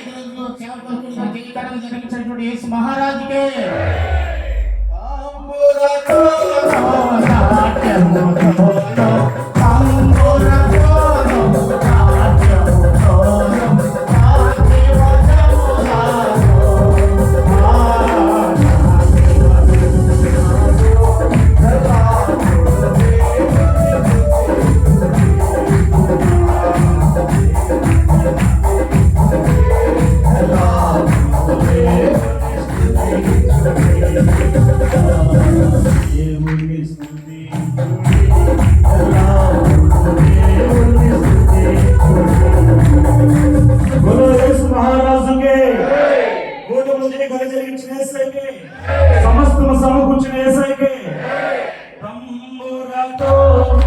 ఐదు రోజులు సేవ కొరకు జయకరం జరిగించినటువంటి యేసు మహారాజుకే Lord.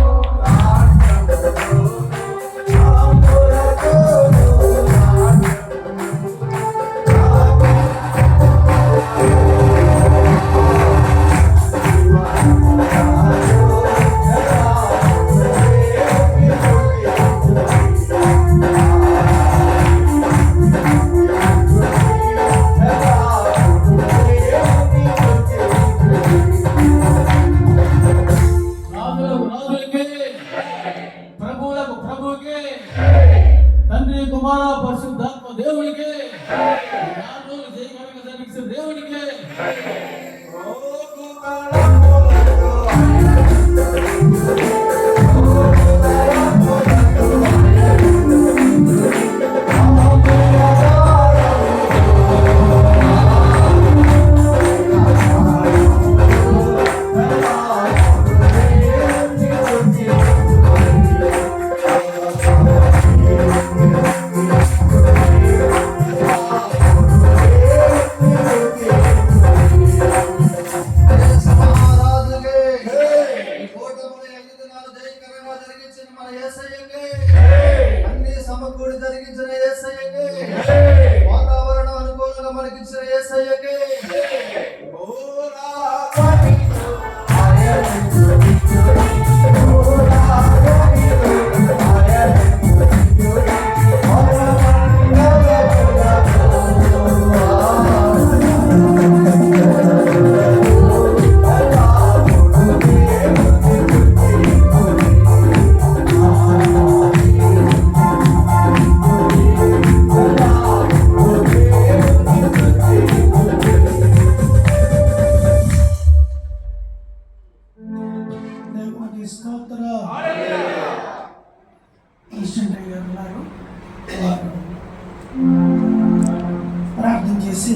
Amen. యేసయ్యకే వాతావరణం అనుకూలంగా మనకిచ్చిన యేసయ్యకే స్తోత్ర ప్రెసిడెంట్ గారు ఉన్నారు వారు ప్రార్థన చేసి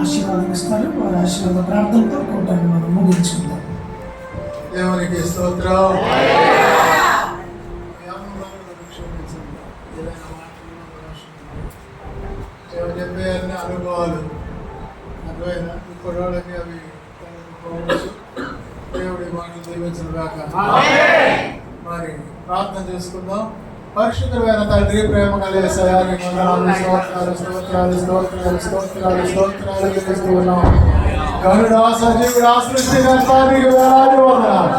ఆశీర్వాదం ఇస్తారు. వారి ఆశీర్వాద ప్రార్థనతో కూటాన్ని మనం ముగించుకుందాం. దేవునికి స్తోత్రం. చెప్పే అన్ని అనుభవాలు అర్థమైనా ఇప్పటి వాళ్ళకి అవి దేవుడి మాటలు దీవించిన దాకా మరి ప్రార్థన చేసుకుందాం. పరిశుద్ధమైన తండ్రి ప్రేమ కలిగే సయాన్ని స్తోత్రాలు స్తోత్రాలు స్తోత్రాలు స్తోత్రాలు స్తోత్రాలు చెల్లిస్తూ ఉన్నాం. గరుడా సజీవుడా సృష్టికర్తానికి వేలాది వందనాలు.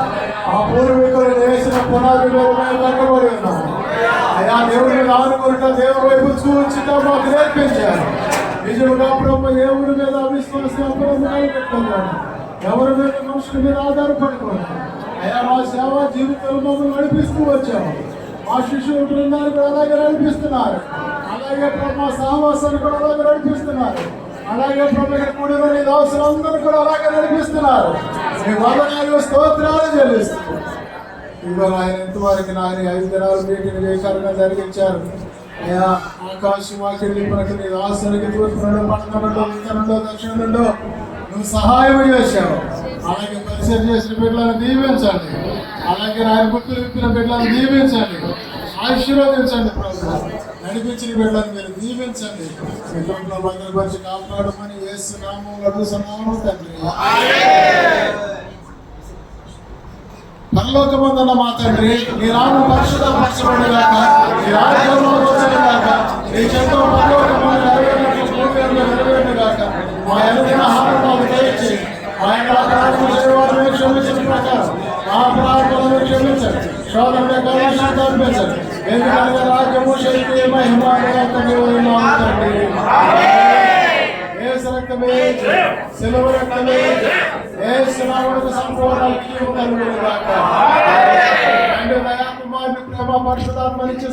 ఆ పూర్వీకులు వేసిన పునాది మీద కట్టబడి ఉన్నాం. అయా దేవుడిని ఆనుకుంటా దేవుడి వైపు చూచుట మాకు నేర్పించారు. నిజముగా ప్రభు దేవుడి మీద అవిశ్వాసం ఎవరి మీద మనుషుల మీద ఆధారపడుకున్నాను అయా మా సేవ జీవితంలో నడిపిస్తూ వచ్చాము. మా శిష్యుల బృందానికి అలాగే నడిపిస్తున్నారు. అలాగే మా సహవాసాన్ని కూడా అలాగే నడిపిస్తున్నారు. అలాగే ప్రభు ఇక్కడ కూడి దాసులందరూ కూడా అలాగే నడిపిస్తున్నారు. మీ వందనాలు స్తోత్రాలు చెల్లిస్తున్నారు ఇవాళ ఆయన ఇంతవరకు నాయన ఐదు దినాలు మీటింగ్ జయకరంగా జరిగించారు. అయ్యా ఆకాశం వాకిలి మనకి నీ దాసులకి తూర్పు నుండి పట్టణం నుండి నువ్వు సహాయం చేశావు. అలాగే పరిచయం చేసిన బిడ్డలను దీవించండి. అలాగే నాయన గుర్తులు విప్పిన బిడ్డలను దీవించండి. ఆశీర్వదించండి ప్రభు నడిపించిన బిడ్డలను మీరు దీవించండి. కుటుంబంలో భద్రపరిచి కాపాడమని యేసు నామం అడుగుతున్నాము తండ్రి. పరలోకమందన్న మా తండ్రి నీ నామం పరిశుద్ధపరచబడిగాక నీ నీకు కనుక రాజ్యము శక్తి మహిమ రక్తమే సెలవు రక్తమే ఏసు నామమునకు సంపూర్ణ విజయం కలుగును గాక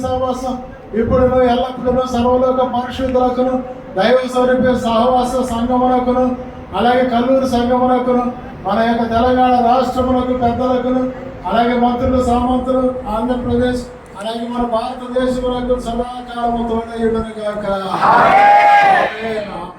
సహవాసం ఇప్పుడు నువ్వు ఎల్లప్పుడూ సర్వలోక పరిశుద్ధులకును దైవ స్వరూప సహవాస సంగమునకును అలాగే కల్లూరు సంగమునకును మన యొక్క తెలంగాణ రాష్ట్రములకు పెద్దలకును అలాగే మంత్రులు సామంతులు ఆంధ్రప్రదేశ్ అలాగే మన భారతదేశములకు సదాకాలము తోడయుడును ఆమేన్.